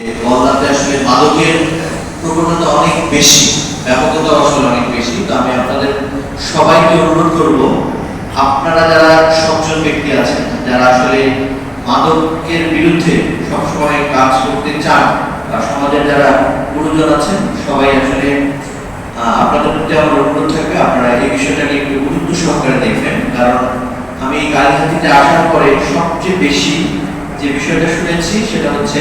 বলদাতে আসলে মাদকের প্রবণতা অনেক বেশি ব্যাপকতা আসলে অনেক বেশি। তো আমি আপনাদের সবাইকে অনুরোধ করব, আপনারা যারা সজ্জন ব্যক্তি আছেন, যারা আসলে মাদকের বিরুদ্ধে সবসময় কাজ করতে চান, বা সমাজের যারা গুরুজন আছেন, সবাই আসলে আপনাদের প্রতি আমার অনুরোধ থাকবে, আপনারা এই বিষয়টাকে একটু গুরুত্ব সহকারে দেখবেন। কারণ আমি এই কালীহাতিতে আসার পরে সবচেয়ে বেশি যে বিষয়টা শুনেছি, সেটা হচ্ছে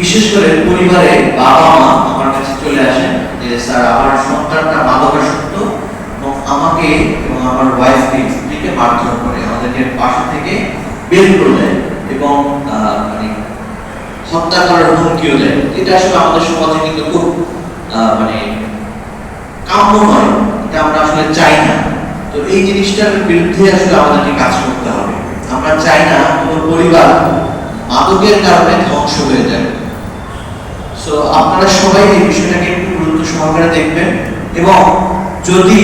বিশেষ করে পরিবারে বাবা মা আমার কাছে চলে আসেন যে, স্যার, আমার সন্তানটা মাদকাসক্ত এবং আমাকে এবং আমার ওয়াইফকে স্ত্রীকে মারধর করে আমাদেরকে বাসা থেকে বের করে দেয় এবং মানে হত্যা করার হুমকিও দেয়। এটা আসলে আমাদের সমাজে কিন্তু খুব মানে কাম্য নয়। এটা আমরা আসলে চাই না। তো এই জিনিসটার বিরুদ্ধে আসলে আমাদেরকে কাজ করতে হবে। আমরা চাই না কোনো পরিবার মাদকের কারণে ধ্বংস হয়ে যায়। সো আপনারা সবাই এই বিষয়টাকে একটু গুরুত্ব সহকারে দেখবেন এবং যদি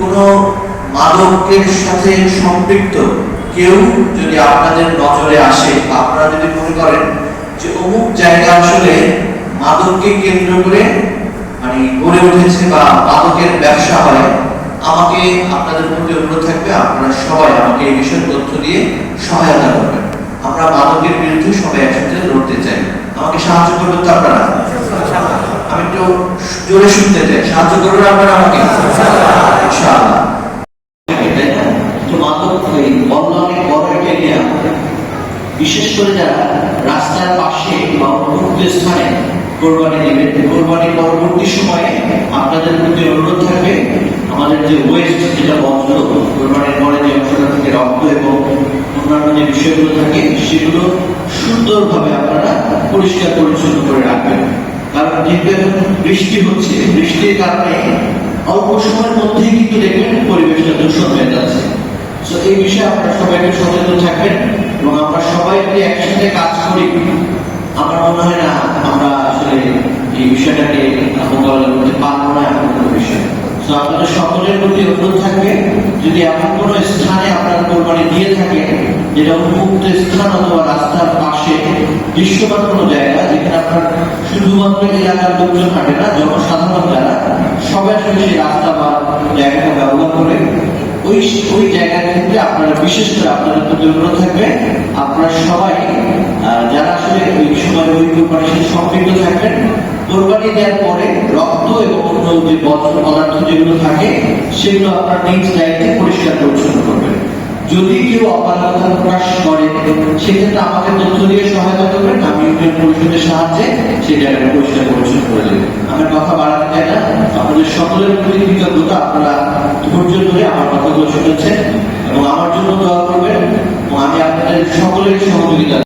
কোনো মাদকের সাথে সম্পৃক্ত কেউ যদি আপনাদের নজরে আসে, আপনারা যদি মনে করেন যে অমুক জায়গা আসলে মাদককে কেন্দ্র করে মানে গড়ে উঠেছে বা মাদকের ব্যবসা হয়, আমাকে আপনাদের প্রতি অনুরোধ থাকবে, আপনারা সবাই আমাকে এই বিষয়ে তথ্য দিয়ে সহায়তা করবেন। আমরা মাদকের বিরুদ্ধে সবাই একসাথে লড়তে চাই। আমাকে সাহায্য করবেন তো আপনারা? আমি একটু জোরে শুনতে চাই। সাহায্য করবেন আপনারা আমাকে? বিশেষ করে যারা রাস্তার পাশে বা উন্মুক্ত স্থানে কোরবানি দেবেন কোরবানির পরবর্তী সময়ে আপনাদের প্রতি অনুরোধ থাকবে, আমাদের যে ওয়েস্ট যেটা বন্ধ, কোরবানির পরে যে অংশটা থেকে রক্ত এবং অন্যান্য যে বিষয়গুলো থাকে সেগুলো সুন্দরভাবে আপনারা পরিষ্কার পরিচ্ছন্ন করে রাখবেন। কারণ এখন বৃষ্টি হচ্ছে, বৃষ্টির কারণে অল্প সময়ের মধ্যেই কিন্তু দেখবেন পরিবেশটা দূষণ হয়ে যাচ্ছে। তো এই বিষয়ে আপনারা সবাই একটু সচেতন থাকবেন এবং আমরা সবাই যদি একসাথে কাজ করি। আমার মনে হয় না আমরা আসলে এই বিষয়টাকে মোকাবেলা করতে পারব না এমন কোনো বিষয়। তো আপনাদের সকলের প্রতি অনুরোধ থাকবে, যদি এমন কোনো স্থানে আপনার কোরবানি দিয়ে থাকে যেটা উন্মুক্ত স্থান অথবা রাস্তার পাশে দৃশ্যমান কোনো জায়গা যেখানে আপনার শুধুমাত্র এলাকার লোকজন হাঁটে না, জনসাধারণ যারা, সবাই আসলে সেই রাস্তা বা জায়গাটা ব্যবহার করে। ওই ওই জায়গার ক্ষেত্রে আপনারা বিশেষ করে আপনাদের প্রতি অনুরোধ থাকবে, আপনারা সবাই যারা আসলে ওই সময় ওই কোরবানির সাথে সম্পৃক্ত থাকবেন, কোরবানি দেওয়ার পরে রক্ত এবং অন্য যে বজ্র পদার্থ যেগুলো থাকে, সেগুলো আপনার নিজ দায়িত্বে পরিষ্কার পরিচ্ছন্ন করবেন। যদি কেউ অপারগতা প্রকাশ করে, সেক্ষেত্রে আমাকে তথ্য দিয়ে সহায়তা করবেন আমি ইউনিয়ন পরিষদের সাহায্যে জায়গাটা পরিষ্কার পরিচ্ছন্ন করে দেবেন আমার কথা বাড়াতে চাই না, আপনাদের সকলের প্রতি কৃতজ্ঞতা, আপনারা ধৈর্য ধরে আমার কথাগুলো শুনেছেন এবং আমার জন্য দোয়া করবেন এবং আমি আপনাদের সকলের সহযোগিতা